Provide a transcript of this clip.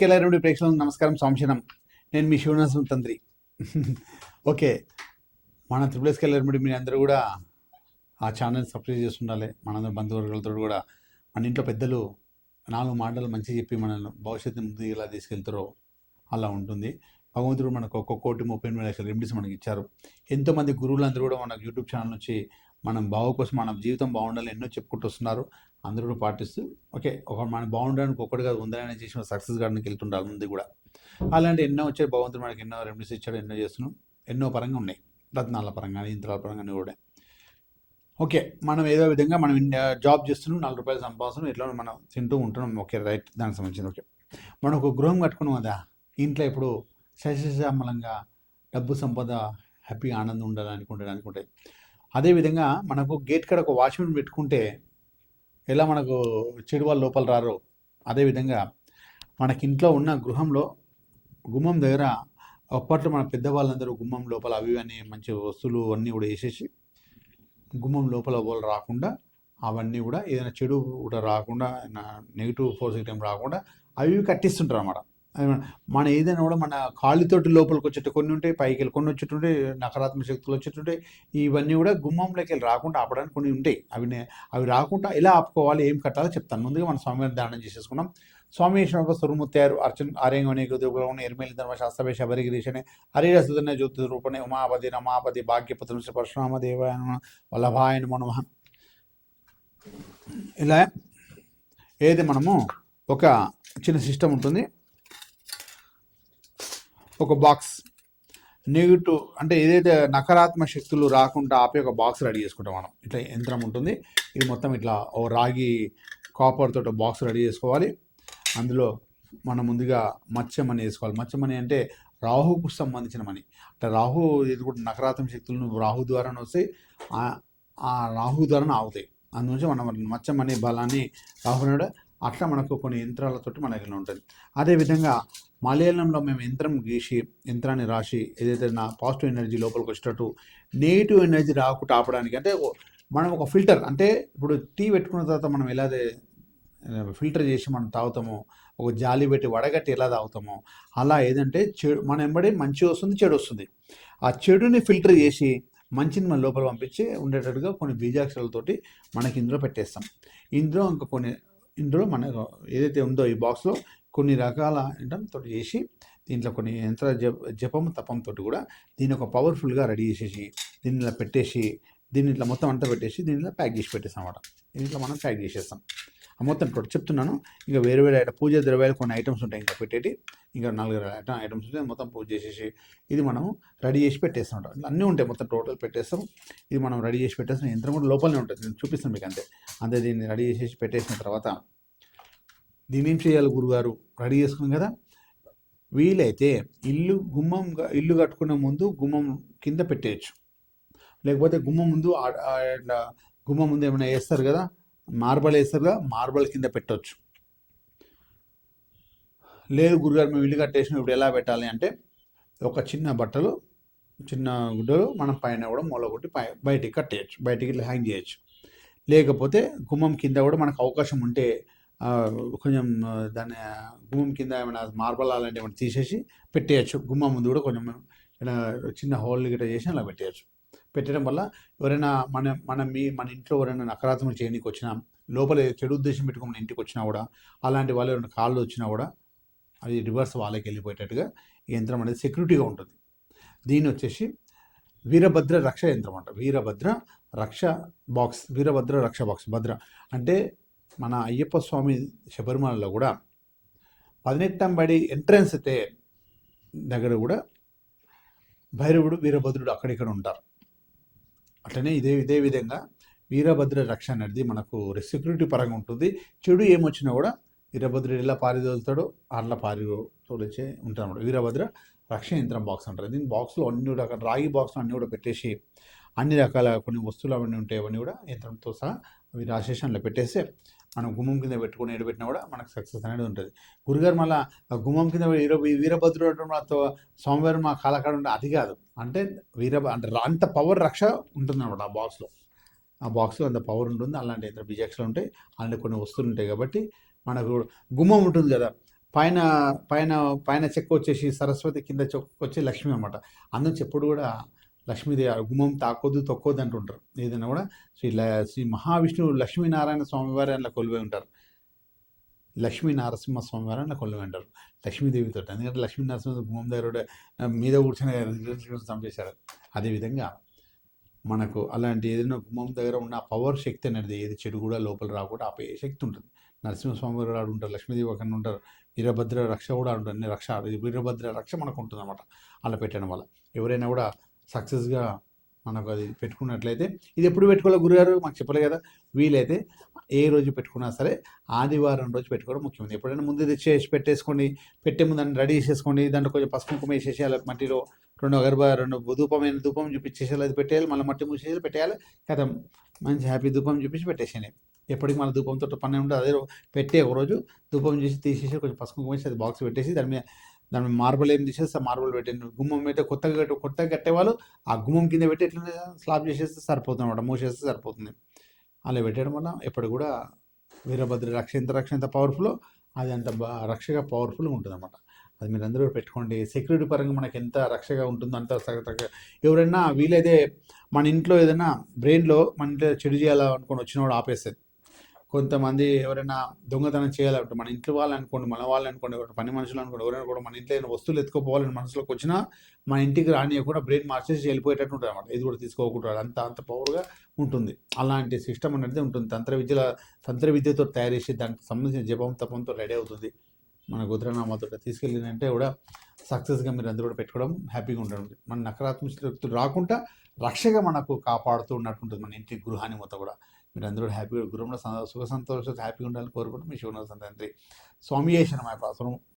Scalar ప్రేక్షకులకు నమస్కారం. సంశనం. నేను మీ శివనాథం తండ్రి ఓకే. మన త్రిపుల్ స్కేలర్ నుండి మీరు అందరూ కూడా ఆ ఛానల్ సబ్స్క్రైబ్ చేసి ఉండాలి మనందరం బంధువర్గాలతో కూడా మన ఇంట్లో పెద్దలు నాలుగు మాటలు మంచి చెప్పి మనల్ని భవిష్యత్తు ముందు ఎలా తీసుకెళ్తారో అలా ఉంటుంది. భగవంతుడు మనకు ఒక్క కోటి ముప్పై ఎనిమిది లక్షల రెమెడీస్ మనకి ఇచ్చారు. ఎంతోమంది గురువులందరూ కూడా మన యూట్యూబ్ ఛానల్ నుంచి మనం బాగు కోసం మన జీవితం బాగుండాలి ఎన్నో చెప్పుకుంటూ వస్తున్నారు. అందరూ కూడా పాటిస్తూ ఓకే ఒక మనం బాగుండడానికి ఒక్కటిగా ఉందని చేసిన సక్సెస్ గార్డెన్కి వెళ్తుండాలి ముందు కూడా. అలాంటి ఎన్నో వచ్చాయి భగవంతుడు మనకి ఎన్నో రెమెడీస్ ఇచ్చాడు ఎన్నో చేస్తున్నాం. ఎన్నో పరంగా ఉన్నాయి. రత్నాల పరంగా యంత్రాల పరంగా అన్నీ కూడా. ఓకే మనం ఏదో విధంగా మనం జాబ్ చేస్తున్నాం నాలుగు రూపాయలు సంపాదిస్తున్నాం ఇట్లా మనం తింటూ ఉంటున్నాం ఓకే రైట్ దానికి సంబంధించింది ఓకే. మనం ఒక గృహం కట్టుకున్నాం కదా ఇంట్లో ఇప్పుడు శశశామలంగా డబ్బు సంపద హ్యాపీగా ఆనందం ఉండాలని అనుకుంటే. అనుకుంటే అదేవిధంగా మనకు గేట్ కాడ ఒక వాచ్మెన్ పెట్టుకుంటే ఎలా మనకు చెడు వాళ్ళు లోపల రారో అదేవిధంగా మనకి ఇంట్లో ఉన్న గృహంలో గుమ్మం దగ్గర అప్పట్లో మన పెద్దవాళ్ళందరూ గుమ్మం లోపల అవి అని మంచి వస్తువులు అన్నీ కూడా వేసేసి గుమ్మం లోపల వాళ్ళు రాకుండా అవన్నీ కూడా ఏదైనా చెడు కూడా రాకుండా నెగిటివ్ ఫోర్స్ ఐటమ్ రాకుండా అవి కట్టిస్తుంటారు అన్నమాట అది మన- మన ఏదైనా కూడా మన కాళ్ళతోటి లోపలికి వచ్చేట్టు కొన్ని ఉంటాయి పైకి వెళ్ళి కొన్ని వచ్చేటుంటాయి నకారాత్మక శక్తులు వచ్చేటుంటాయి ఇవన్నీ కూడా గుమ్మంలోకి వెళ్ళి రాకుండా ఆపడానికి కొన్ని ఉంటాయి. అవి అవి రాకుండా ఎలా ఆపుకోవాలి ఏం కట్టాలో చెప్తాను. ముందుగా మన స్వామివారి దానం చేసేసుకున్నాం స్వామి సురుముత్యారు అర్చన్ ఆర్యంగోని గురుగుణ ఎర్మేలి ధర్మ శాస్త్రవే శబరిగిరీషనే హరిరసుదన్న జ్యోతి రూపణే ఉమాపతి రమాపతి భాగ్యపతి శ్రీ పరశురామ దేవాయ నమః, వల్లభాయ ఇలా ఏది మనము ఒక చిన్న సిస్టమ్ ఉంటుంది. ఒక బాక్స్ నెగిటివ్ అంటే ఏదైతే నకారాత్మక శక్తులు రాకుండా ఆపే ఒక బాక్స్ రెడీ చేసుకుంటాం మనం. ఇట్లా యంత్రం ఉంటుంది. ఇది మొత్తం ఇట్లా ఓ రాగి కాపర్ తోటి బాక్స్ రెడీ చేసుకోవాలి. అందులో మనం ముందుగా మత్స్యమని వేసుకోవాలి. మత్స్యమని అంటే రాహుకు సంబంధించిన మని. అంటే రాహు ఇది కూడా నకారాత్మక శక్తులను రాహు ద్వారానే వస్తాయి. ఆ- రాహు ద్వారానే ఆగుతాయి. అందునుంచి మనం మత్స్యం అనే బలాన్ని రాహు అట్లా మనకు కొన్ని యంత్రాలతోటి మనకి దగ్గర ఉంటుంది. అదేవిధంగా మలయాళంలో మేము యంత్రం గీసి యంత్రాన్ని రాసి ఏదైతే నా పాజిటివ్ ఎనర్జీ లోపలికి వచ్చేటట్టు నెగిటివ్ ఎనర్జీ రాకుండా ఆపడానికి అంటే మనం ఒక ఫిల్టర్ అంటే ఇప్పుడు టీ పెట్టుకున్న తర్వాత మనం ఎలా ఫిల్టర్ చేసి మనం తాగుతామో ఒక జాలి పెట్టి వడగట్టి ఎలా తాగుతామో అలా ఏదంటే చెడు మన వెంబడి మంచి వస్తుంది చెడు వస్తుంది. ఆ చెడుని ఫిల్టర్ చేసి మంచిని మన లోపల పంపించి ఉండేటట్టుగా కొన్ని బీజాక్షరాలతోటి మనకి ఇందులో పెట్టేస్తాం. ఇందులో ఇంకా కొన్ని ఇందులో మన ఏదైతే ఉందో ఈ బాక్స్లో కొన్ని రకాల తోటి చేసి దీంట్లో కొన్ని యంత్ర జప జపం తపంతో కూడా దీన్ని ఒక పవర్ఫుల్గా రెడీ చేసేసి దీన్ని ఇలా పెట్టేసి దీన్ని ఇట్లా మొత్తం అంతా పెట్టేసి దీనిలో ప్యాక్ చేసి పెట్టేస్తాం అన్నమాట దీంట్లో మనం ప్యాక్ చేసేస్తాం. మొత్తం టోటల్ చెప్తున్నాను. ఇంకా వేరే వేరే ఐటమ్ పూజ ద్రవ్యాలు కొన్ని ఐటమ్స్ ఉంటాయి ఇంకా పెట్టేటి. ఇంకా నాలుగు ఐటమ్ ఐటమ్స్ ఉంటాయి. మొత్తం పూజ చేసేసి ఇది మనం రెడీ చేసి పెట్టేస్తాం అన్నీ ఉంటాయి మొత్తం టోటల్ పెట్టేస్తాం. ఇది మనం రెడీ చేసి పెట్టేస్తాం. యంత్రం కూడా లోపలనే ఉంటుంది. నేను చూపిస్తాను మీకు అంతే. అంతే దీన్ని రెడీ చేసేసి పెట్టేసిన తర్వాత దీన్ని ఏం చేయాలి గురుగారు? రెడీ చేసుకున్నాం కదా? వీలైతే ఇల్లు గుమ్మం ఇల్లు కట్టుకునే ముందు గుమ్మం కింద పెట్టేయచ్చు. లేకపోతే గుమ్మం ముందు ఇట్లా గుమ్మం ముందు ఏమైనా వేస్తారు కదా? మార్బల్ వేస్తారు మార్బల్ కింద పెట్టవచ్చు లేదు గురుగారు మేము ఇల్లు కట్టేసిన ఇప్పుడు ఎలా పెట్టాలి అంటే ఒక చిన్న బట్టలు చిన్న గుడ్డలు మనం పైన కూడా మూల కొట్టి పై బయటికి కట్టేయచ్చు బయటికి ఇట్లా హ్యాంగ్ చేయొచ్చు. లేకపోతే గుమ్మం కింద కూడా మనకు అవకాశం ఉంటే కొంచెం దాన్ని గుమ్మం కింద ఏమైనా మార్బల్ అలాంటివి ఏమైనా తీసేసి పెట్టేయచ్చు. గుమ్మం ముందు కూడా కొంచెం ఇలా చిన్న హోల్ గిట్ట చేసి అలా పెట్టేయచ్చు. పెట్టడం వల్ల ఎవరైనా మన మన మీ మన ఇంట్లో ఎవరైనా నకారాత్మక చేయడానికి వచ్చినా లోపల చెడు ఉద్దేశం పెట్టుకుని మన ఇంటికి వచ్చినా కూడా అలాంటి వాళ్ళు ఎవరైనా కాళ్ళు వచ్చినా కూడా అది రివర్స్ వాళ్ళకి వెళ్ళిపోయేటట్టుగా ఈ యంత్రం అనేది సెక్యూరిటీగా ఉంటుంది. దీని వచ్చేసి వీరభద్ర రక్ష యంత్రం అంట. వీరభద్ర రక్ష బాక్స్ వీరభద్ర రక్ష బాక్స్ భద్ర. అంటే మన అయ్యప్ప స్వామి శబరిమలలో కూడా పదినెట్టాం బడి ఎంట్రన్స్ అయితే దగ్గర కూడా భైరవుడు వీరభద్రుడు అక్కడిక్కడ ఉంటారు. అట్లనే ఇదే ఇదే విధంగా వీరభద్ర రక్ష అనేది మనకు సెక్యూరిటీ పరంగా ఉంటుంది. చెడు ఏమొచ్చినా కూడా వీరభద్రుడు ఎలా పారిదోలుతాడో అట్లా పారి తోలిచే ఉంటాడు వీరభద్ర రక్ష యంత్రం బాక్స్ అంటారు. దీని బాక్స్లో అన్ని రకాల రాగి బాక్స్లో అన్నీ కూడా పెట్టేసి అన్ని రకాల కొన్ని వస్తువులు అవన్నీ ఉంటాయి. అవన్నీ కూడా యంత్రంతో సహా అవి రాసేసి అందులో పెట్టేస్తే మనం గుమ్మం కింద పెట్టుకుని ఎడబెట్టినా కూడా మనకు సక్సెస్ అనేది ఉంటుంది. గురుగారు మళ్ళీ ఆ గుమ్మం కింద వీర వీరభద్రుడు స్వామివారు మా కాలకాడ ఉంటే అది కాదు. అంటే వీర అంటే అంత పవర్ రక్ష ఉంటుంది అనమాట ఆ బాక్స్లో ఆ బాక్స్లో అంత పవర్ ఉంటుంది. అలాంటి ఇతర బిజెక్స్లో ఉంటాయి. అలాంటి కొన్ని వస్తువులు ఉంటాయి కాబట్టి మనకు గుమ్మం ఉంటుంది కదా. పైన పైన పైన చెక్క వచ్చేసి సరస్వతి కింద చెక్క వచ్చి లక్ష్మి అనమాట అందులో ఎప్పుడు కూడా లక్ష్మీదేవి గుమ్మం తాకొద్దు తొక్కొద్దు అంటుంటారు. ఏదైనా కూడా శ్రీ ల- శ్రీ మహావిష్ణువు లక్ష్మీనారాయణ స్వామి వారి అందులో కొలువై ఉంటారు. లక్ష్మీ నరసింహ స్వామి వారు కొలువై ఉంటారు. లక్ష్మీదేవితో ఎందుకంటే లక్ష్మీ నరసింహ గుమ్మం దగ్గర మీద కూర్చొని చంపేశారు అదేవిధంగా మనకు అలాంటి ఏదైనా గుమ్మం దగ్గర ఉన్న పవర్ శక్తి అనేది ఏది చెడు కూడా లోపల రాకుండా ఆపే శక్తి ఉంటుంది. నరసింహస్వామి వారు ఆడు ఉంటారు లక్ష్మీదేవి అక్కడ ఉంటారు. వీరభద్ర రక్ష కూడా ఉంటుంది అన్ని రక్ష వీరభద్ర రక్ష మనకు ఉంటుంది అనమాట అలా పెట్టడం వల్ల. ఎవరైనా కూడా సక్సెస్గా మనకు అది పెట్టుకున్నట్లయితే ఇది ఎప్పుడు పెట్టుకోవాలి గురుగారు మాకు చెప్పలే కదా వీలైతే ఏ రోజు పెట్టుకున్నా సరే ఆదివారం రోజు పెట్టుకోవడం ముఖ్యమైనది. ఎప్పుడైనా ముందు తెచ్చేసి పెట్టేసుకోండి పెట్టే ముందు దాన్ని రెడీ చేసేసుకోండి దాంట్లో కొంచెం పసుపు కుంకుమ వేసేసేయాలి మట్టిలో రెండు అగరబా రెండు ధూపమైన ధూపం చూపించేసేయాలి అది పెట్టేయాలి మళ్ళీ మట్టి మూసేసి పెట్టేయాలి కదా మంచి హ్యాపీ ధూపం చూపించి పెట్టేసేయండి. ఎప్పటికి మన ధూపంతో పని ఉంటుంది అదే పెట్టే ఒకరోజు ఒక రోజు ధూపం చేసి తీసేసి కొంచెం పసుపు కుంకుమ వేసి అది బాక్స్ పెట్టేసి దాని మీద దాని మార్బల్ ఏం తీసేస్తే మార్బల్ పెట్టండి గుమ్మం అయితే కొత్తగా కట్టు కొత్తగా కట్టేవాళ్ళు ఆ గుమ్మం కింద పెట్టి ఎట్లా స్లాబ్ చేసేస్తే సరిపోతుంది అనమాట మూసేస్తే సరిపోతుంది. అలా పెట్టడం వల్ల ఎప్పుడు కూడా వీరభద్ర రక్ష ఎంత రక్ష ఎంత పవర్ఫుల్ అది అంత రక్షగా పవర్ఫుల్గా ఉంటుంది అనమాట అది మీరు అందరూ పెట్టుకోండి. సెక్యూరిటీ పరంగా మనకి ఎంత రక్షగా ఉంటుందో అంత సగ- ఎవరైనా వీలైతే మన ఇంట్లో ఏదైనా బ్రెయిన్లో మన ఇంట్లో చెడు చేయాలనుకొని వచ్చిన వాడు ఆపేస్తుంది కొంతమంది ఎవరైనా దొంగతనం చేయాలంటే మన ఇంట్లో వాళ్ళు అనుకోండి మన వాళ్ళు అనుకోండి పని మనుషులు అనుకోండి ఎవరైనా కూడా మన ఇంట్లో ఏదైనా వస్తువులు ఎత్తుకోపోవాలని మనసులోకి వచ్చినా మన ఇంటికి రానియకుండా బ్రెయిన్ మార్చేసి వెళ్ళిపోయేటట్టు ఉంటుంది అనమాట ఇది కూడా తీసుకోకూడదు అంత అంత పవర్గా ఉంటుంది. అలాంటి సిస్టమ్ అనేది ఉంటుంది. తంత్ర విద్యల తంత్ర విద్యతో తయారు చేసి దానికి సంబంధించిన జపం తపంతో రెడీ అవుతుంది. మన గుద్రనామాతో తీసుకెళ్ళినంటే కూడా సక్సెస్గా మీరు అందరూ కూడా పెట్టుకోవడం హ్యాపీగా ఉంటుంది మన నకారాత్మక శక్తులు రాకుండా రక్షగా మనకు కాపాడుతూ ఉన్నట్టుంటుంది మన ఇంటి గృహాన్ని మొత్తం కూడా. మీరు అందరూ హ్యాపీగా గృహంలో సుఖ సంతోషాలు హ్యాపీగా ఉండాలని కోరుకుంటూ మీ శివనాథ తండ్రి. స్వామి చేసిన మా పాత్రం